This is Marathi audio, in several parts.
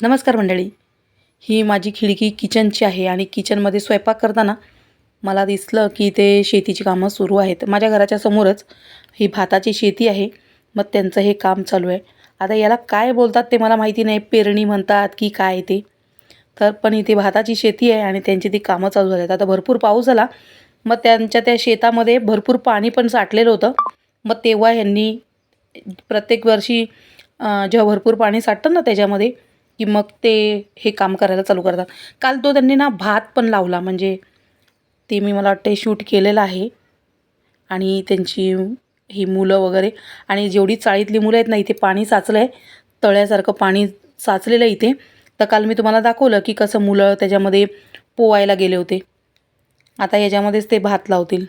नमस्कार मंडळी. ही माझी खिडकी किचनची आहे आणि किचनमध्ये स्वयंपाक करताना मला दिसलं की ते शेतीची कामं सुरू आहेत. माझ्या घराच्या समोरच ही भाताची शेती आहे. मग त्यांचं हे काम चालू आहे. आता याला काय बोलतात ते मला माहिती नाही. पेरणी म्हणतात की काय ते. तर पण इथे भाताची शेती आहे आणि त्यांची ती कामं चालू झाली आहेत. आता भरपूर पाऊस झाला. मग त्यांच्या त्या शेतामध्ये भरपूर पाणी पण साठलेलं होतं. मग तेव्हा ह्यांनी प्रत्येक वर्षी जेव्हा भरपूर पाणी साठतं ना त्याच्यामध्ये की मग ते हे काम करायला चालू करतात. काल तो त्यांनी ना भात पण लावला. म्हणजे ते मी मला वाटते शूट केलेलं आहे. आणि त्यांची ही मुलं वगैरे. आणि जेवढी चाळीतली मुलं आहेत ना इथे पाणी साचलं आहे तळ्यासारखं पाणी साचलेलं आहे इथे. तर काल मी तुम्हाला दाखवलं की कसं मुलं त्याच्यामध्ये पोवायला गेले होते. आता याच्यामध्येच ते भात लावतील.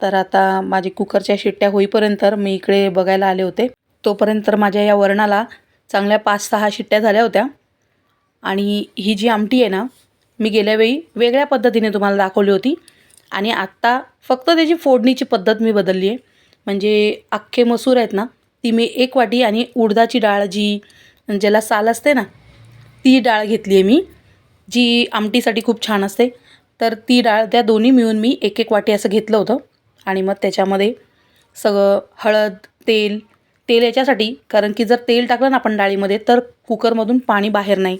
तर आता माझी कुकरच्या शिट्ट्या होईपर्यंत मी इकडे बघायला आले होते. तोपर्यंत माझ्या या वरणाला चांगल्या पाच सहा शिट्ट्या झाल्या होत्या. आणि ही जी आमटी आहे ना मी गेल्या वेळी वेगळ्या पद्धतीने तुम्हाला दाखवली होती. आणि आत्ता फक्त त्याची फोडणीची पद्धत मी बदलली आहे. म्हणजे अख्खे मसूर आहेत ना ती मी एक वाटी आणि उडदाची डाळ जी ज्याला साल असते ना ती डाळ घेतली आहे मी. जी आमटीसाठी खूप छान असते. तर ती डाळ त्या दोन्ही मिळून मी एक एक वाटी असं घेतलं होतं. आणि मग त्याच्यामध्ये सगळं हळद तेल तेल याच्यासाठी कारण की जर तेल टाकलं ना आपण डाळीमध्ये तर कुकरमधून पाणी बाहेर नाही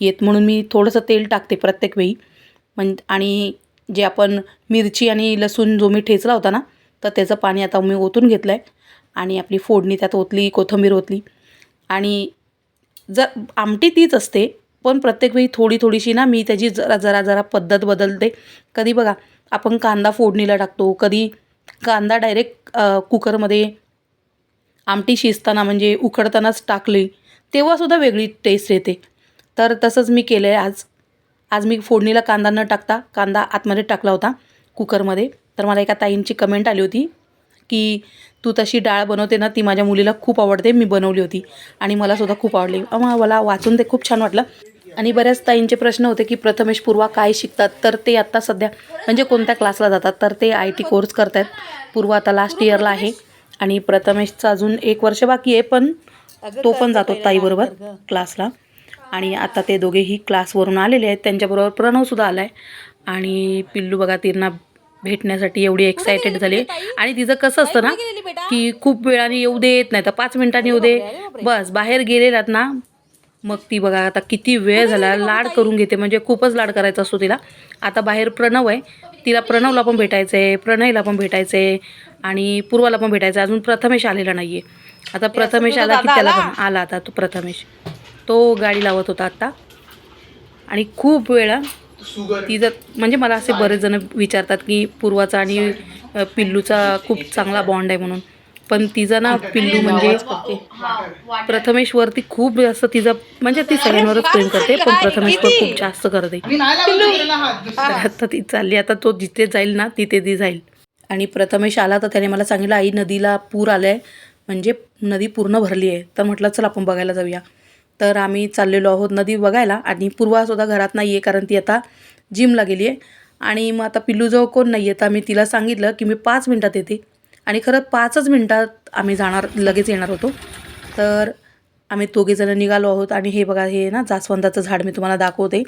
येत. म्हणून मी थोडंसं तेल टाकते प्रत्येक वेळी. म्हण आणि जे आपण मिरची आणि लसूण जो मी ठेचला होता ना तर त्याचं पाणी आता मी ओतून घेतलं आहे आणि आपली फोडणी त्यात ओतली कोथिंबीर ओतली. आणि जर आमटी तीच असते पण प्रत्येक वेळी थोडी थोडीशी ना मी त्याची जरा जरा जरा पद्धत बदलते. कधी बघा आपण कांदा फोडणीला टाकतो कधी कांदा डायरेक्ट कुकरमध्ये आमटी शिजताना म्हणजे उकडतानाच टाकली तेव्हासुद्धा वेगळी टेस्ट येते. तर तसंच मी केलं आहे आज. आज मी फोडणीला कांदा न टाकता कांदा आतमध्ये टाकला होता कुकरमध्ये. तर मला एका ताईंची कमेंट आली होती की तू तशी डाळ बनवते ना ती माझ्या मुलीला खूप आवडते मी बनवली होती आणि मलासुद्धा खूप आवडली. मला वाचून ते खूप छान वाटलं. आणि बऱ्याच ताईंचे प्रश्न होते की प्रथमेश पूर्वा काय शिकतात? तर ते आत्ता सध्या म्हणजे कोणत्या क्लासला जातात? तर ते आय टी कोर्स करत आहेत पूर्वा आता लास्ट इयरला आहे. आणि प्रथमेशचा अजून एक वर्ष बाकी आहे पण तो पण जातो ताईबरोबर क्लासला. आणि आता ते दोघेही क्लासवरून आलेले आहेत. त्यांच्याबरोबर प्रणवसुद्धा आला आहे आणि पिल्लू बघा तिना भेटण्यासाठी एवढी एक्सायटेड झाली. आणि तिचं कसं असतं ना की खूप वेळाने येऊ देत नाही. तर पाच मिनिटांनी येऊ दे. बस बाहेर गेलेलात ना. मग ती बघा आता किती वेळ झाला. लाड करून घेते. म्हणजे खूपच लाड करायचा असतो तिला. आता बाहेर प्रणव आहे. तिला प्रणवला पण भेटायचं आहे प्रणयला पण भेटायचं आहे आणि पूर्वाला पण भेटायचं. अजून प्रथमेश आलेला नाही आहे आता प्रथमेश आला की त्याला पण आला? आता तो प्रथमेश. तो गाडी लावत होता आत्ता आणि खूप वेळा ती जर म्हणजे मला असे बरेच जण विचारतात की पूर्वाचा आणि पिल्लूचा खूप चांगला बॉन्ड आहे म्हणून. पण तिचं ना पिल्लू म्हणजे प्रथमेशवरती खूप जास्त तिचं म्हणजे ती सगळ्यांवरच प्रेम करते पण प्रथमेशवर खूप जास्त करते. आता ती चालली आता तो जिथे जाईल ना तिथे ती जाईल. आणि प्रथमेश आला तर त्याने मला सांगितलं आई नदीला पूर आलं आहे म्हणजे नदी पूर्ण भरली आहे. तर म्हटलं चल आपण बघायला जाऊया. तर आम्ही चाललेलो आहोत नदी बघायला आणि पूर्वासुद्धा घरात नाही आहे कारण ती आता जिमला गेली आहे. आणि मग आता पिल्लूजवळ कोण नाही आहे तर आम्ही तिला सांगितलं की मी पाच मिनटात येते. आणि खरं पाचच मिनटात आम्ही जाणार लगेच येणार होतो. तर आम्ही दोघेजणं निघालो आहोत आणि हे बघा हे ना जास्वंदाचं झाड मी तुम्हाला दाखवते.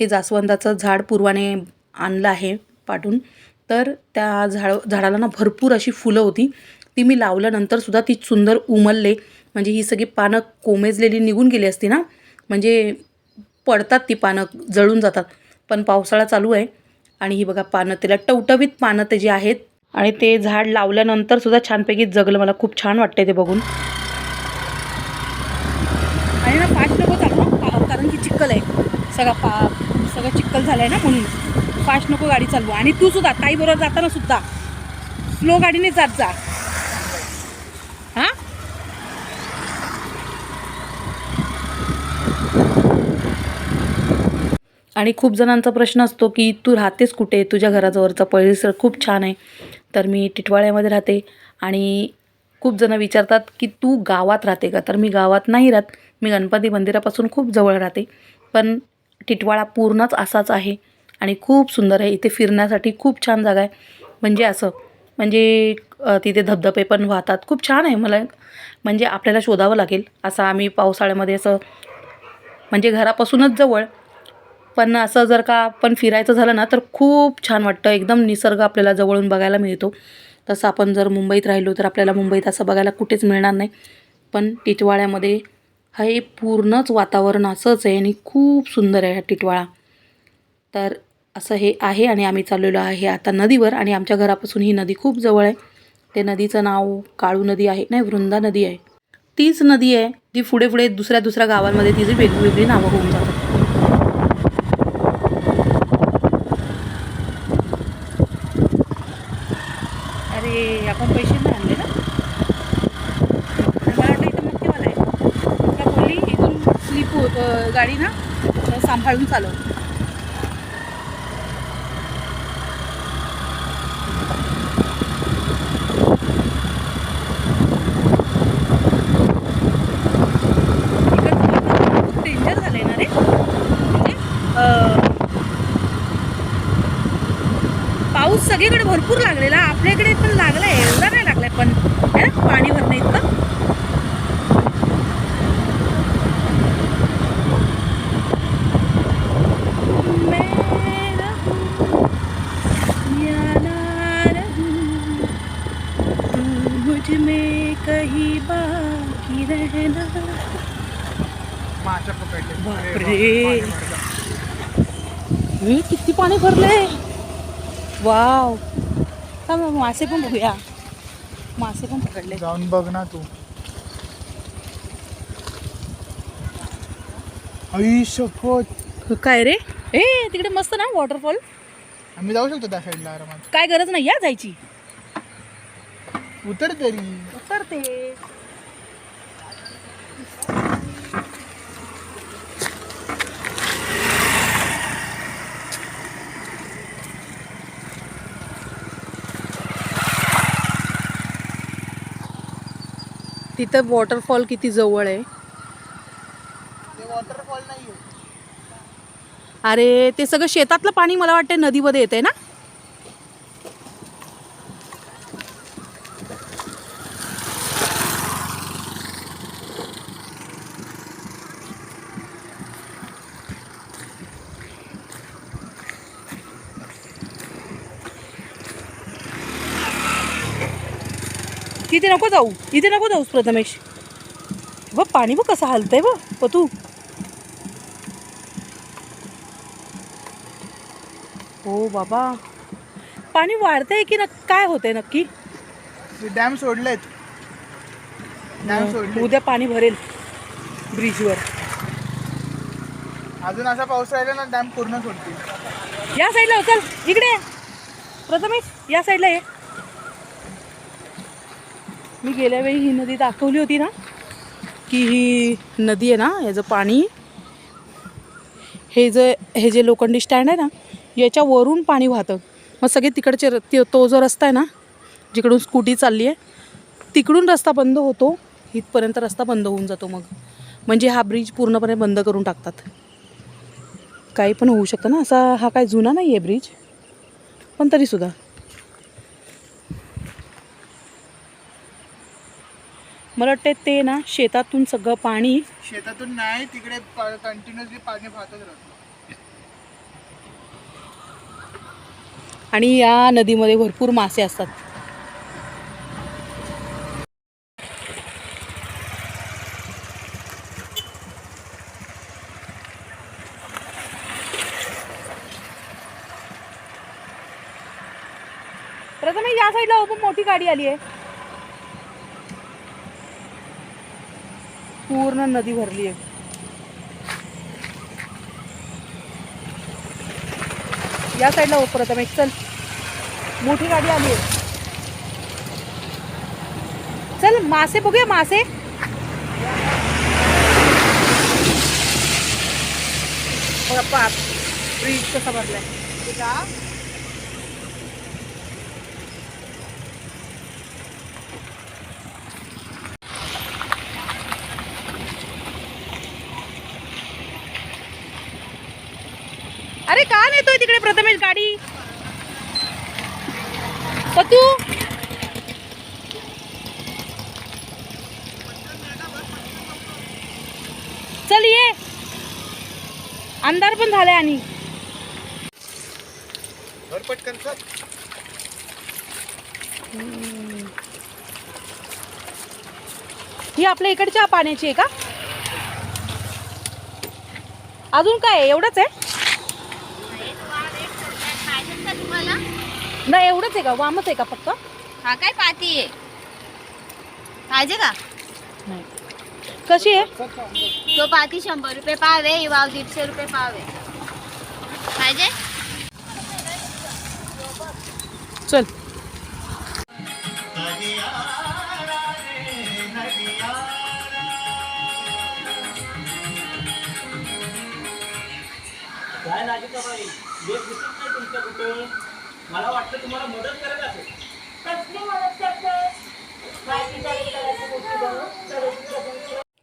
हे जास्वंदाचं झाड पूर्वाने आणलं आहे पाठून. तर त्या झाड झाडाला ना भरपूर अशी फुलं होती. ती मी लावल्यानंतरसुद्धा ती सुंदर उमलले. म्हणजे ही सगळी पानं कोमेजलेली निघून गेली असती ना. म्हणजे पडतात ती पानं जळून जातात. पण पावसाळा चालू आहे. आणि ही बघा पानं त्याला टवटवीत पानं ते जे आहेत. आणि ते झाड लावल्यानंतर सुद्धा छानपैकी जगलं. मला खूप छान वाटते ते बघून. आणि ना पाठ नको चालू कारण की चिखल आहे. सगळा पा सगळं चिखल झालं आहे ना म्हणून. फास्ट नको गाडी चालवू. आणि तू सुद्धा ताईबरोबर जाताना सुद्धा. स्लो गाडीने जात जा. हां? आणि खूप जणांचा प्रश्न असतो की तू राहतेस कुठे? तुझ्या घराजवळचा परिसर खूप छान आहे. तर मी टिटवाळ्यामध्ये राहते. आणि खूप जणं विचारतात की तू गावात राहते का? तर मी गावात नाही राहत. मी गणपती मंदिरापासून खूप जवळ राहते. पण टिटवाळा पूर्णच असाच आहे. आणि खूप सुंदर आहे. इथे फिरण्यासाठी खूप छान जागा आहे. म्हणजे असं म्हणजे तिथे धबधबे पण वाहतात. खूप छान आहे मला. म्हणजे आपल्याला शोधावं लागेल. असं आम्ही पावसाळ्यामध्ये असं म्हणजे घरापासूनच जवळ. पण असं जर का आपण फिरायचं झालं ना तर खूप छान वाटतं. एकदम निसर्ग आपल्याला जवळून बघायला मिळतो. तसं आपण जर मुंबईत राहिलो तर आपल्याला मुंबईत असं बघायला कुठेच मिळणार नाही. पण टिटवाळ्यामध्ये हे पूर्णच वातावरण असंच आहे आणि खूप सुंदर आहे हा टिटवाळा. तर असं हे आहे आणि आम्ही चाललेलो आहे आता नदीवर आणि आमच्या घरापासून ही नदी खूप जवळ आहे. ते नदीचं नाव काळू नदी आहे नाही वृंदा नदी आहे. तीच नदी आहे ती पुढे पुढे दुसऱ्या दुसऱ्या गावांमध्ये तिची वेगवेगळी नावं होऊन जातात. अरे आपण पैसे नाही आणले ना? मला वाटलं इथं आहे. का बोलली इथून स्लीप गाडी ना सांभाळून चालव डेंजर झालंय ना रे म्हणजे अ, पाऊस सगळीकडे भरपूर लागलेला. आपल्याकडे पण लागलाय एवढा नाही लागलाय पण पाणी भरणं इतकं. कहीं बाकी रहना बापरे. मी किती पाणी भरले वाव. का मग मासे पण बघूया. मासे पण पकडले. जाऊन बघ ना तू. काय रे? ए तिकडे मस्त ना वॉटरफॉल आम्ही जाऊ शकतो त्या साईडला आरामात. काय गरज नाही या जायची. उतर तरी उतरते. तिथं वॉटरफॉल किती जवळ आहे? वॉटरफॉल नाही अरे ते सगळं शेतातलं पाणी मला वाटतं नदीमध्ये येते ना? तिथे नको जाऊ. इथे नको जाऊस प्रथमेश. बघ पाणी बघ कसं हलतंय बघ पतू. हो बाबा. पाणी वाढतंय की न काय होतंय नक्की? डॅम सोडलेत. डॅम सोडले उद्या पाणी भरेल ब्रिजवर. अजून असा पाऊस राहिला ना डॅम पूर्ण सोडतील. या साईडला हो, चल इकडे ये. प्रथमेश या साईडला ये. मी गेल्या वेळी ही नदी दाखवली होती ना की ही नदी आहे ना याचं पाणी हे जे हे जे लोखंडी स्टँड आहे ना याच्यावरून पाणी वाहतं. मग सगळे तिकडचे र- तो जो रस्ता आहे ना जिकडून स्कूटी चालली आहे तिकडून रस्ता बंद होतो इथपर्यंत रस्ता बंद होऊन जातो मग. म्हणजे हा ब्रिज पूर्णपणे बंद करून टाकतात. काही पण होऊ शकतं ना असा हा काय जुना नाही आहे ब्रिज पण तरीसुद्धा मला वाटते ते ना शेतातून सगळं पाणी शेतातून नाही तिकडे कंटिन्युअसली पाणी वाहतच राहतं. आणि या नदीमध्ये भरपूर मासे असतात. प्रथम या साईडला मोठी गाडी आली आहे पूर्ण नदी भरली आहे. या साईडला हो प्रथम एक चल. मोठी गाडी आली आहे. चल मासे बघूया मासे. बघा पाप ब्रिज कसा भरलाय. अरे का नेतोय तिकडे प्रथमेश गाडी? तू चल ये. अंधार पण झालाय आणि. पटकन. ही आपल्या इकडच्या पाण्याची आहे का? अजून काय? एवढंच आहे पाहिजे का तुम्हाला नाही एवढंच आहे का? वामच आहे का फक्त? हा काय पाती आहे? पाहिजे का? नाही. कशी आहे? तो पाती शंभर रुपये पाव आहे ही वाव दीडशे रुपये पाव आहे पाहिजे? चल. काय नागिताबाई देश दिसत नाही तुमच्या कुठे मला वाटतं तुम्हाला मदत करत असेल.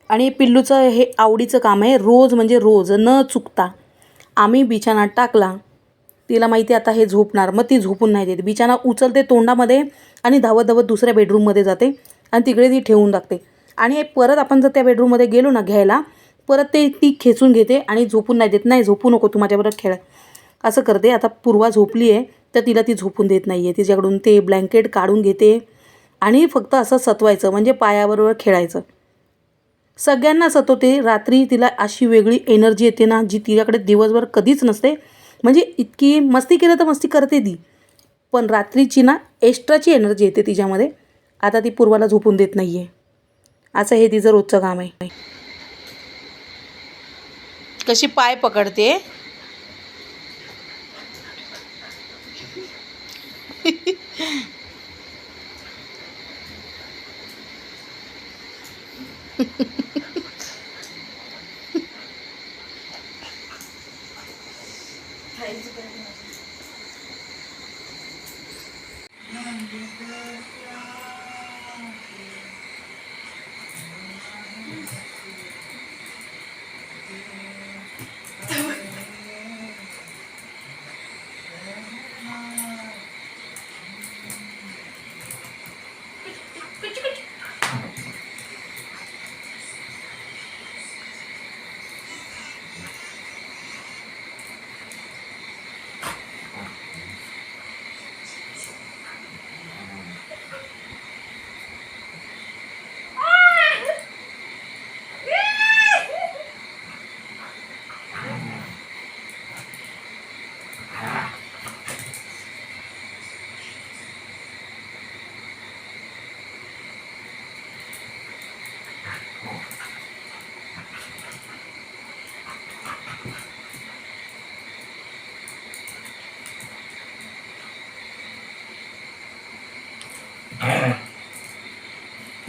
आणि पिल्लूचं हे आवडीचं काम आहे रोज म्हणजे रोज न चुकता आम्ही बिछाना टाकला. तिला माहिती आता हे झोपणार मग ती झोपून नाही देत. बिछाना उचलते तोंडामध्ये आणि धावत धावत दुसऱ्या बेडरूममध्ये जाते आणि तिकडे ती ठेवून टाकते. आणि परत आपण जर त्या बेडरूममध्ये गेलो ना घ्यायला परत ते ती खेचून घेते आणि झोपून नाही देत. नाही झोपू नको तू माझ्याबरोबर खेळ. असं करते. आता पूर्वा झोपली आहे तर तिला ती झोपून देत नाही आहे तिच्याकडून ते ब्लँकेट काढून घेते आणि फक्त असं सतवायचं म्हणजे पायाबरोबर खेळायचं. सगळ्यांना सतवते. रात्री तिला अशी वेगळी एनर्जी येते ना जी तिच्याकडे दिवसभर कधीच नसते. म्हणजे इतकी मस्ती केलं तर मस्ती करते ती. पण रात्रीची ना एक्स्ट्राची एनर्जी येते तिच्यामध्ये. आता ती पूर्वाला झोपून देत नाही आहे असं हे तिचं रोजचं काम आहे. कशी पाय पकडते? フフフ。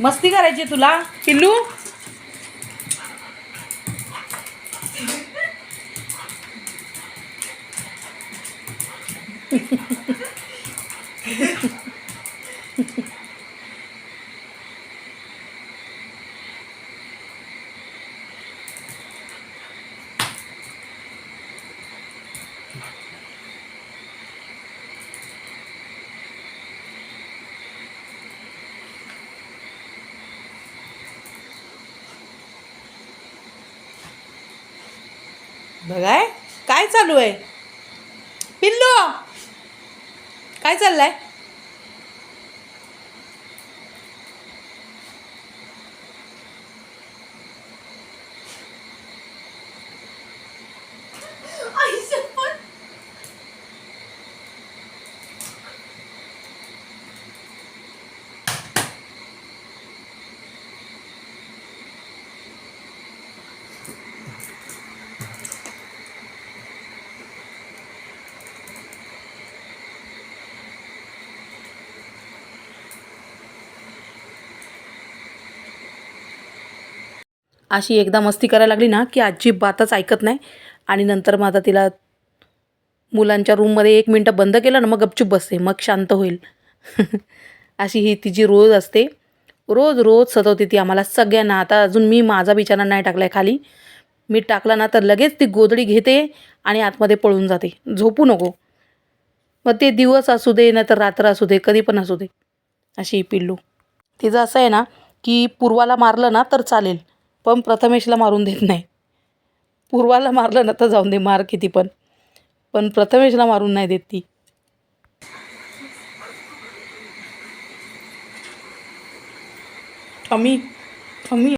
मस्ती करायची तुला? पिल्लू? काय काय चालू आहे? पिल्लू! काय चाललंय? अशी एकदा मस्ती करायला लागली ना की अजिबातच ऐकत नाही. आणि नंतर मग आता तिला मुलांच्या रूममध्ये एक मिनटं बंद केलं ना मग गपचूप बसते मग शांत होईल. अशी ही तिची रोज असते. रोज रोज सतवते ती आम्हाला सगळ्यांना. आता अजून मी माझा बिचारा नाही टाकला आहे खाली. मी टाकला ना तर लगेच ती गोदडी घेते आणि आतमध्ये पळून जाते. झोपू नको. मग ते दिवस असू दे नाही तर रात्र असू दे कधी पण असू दे. अशी पिल्लू. तिचं असं आहे ना की पूर्वाला मारलं ना तर चालेल. पण प्रथमेशला मारून देत नाही. पूर्वाला मारलं ना तर जाऊन दे मार किती पण. पण प्रथमेशला मारून नाही देत ती. ठमी ठमी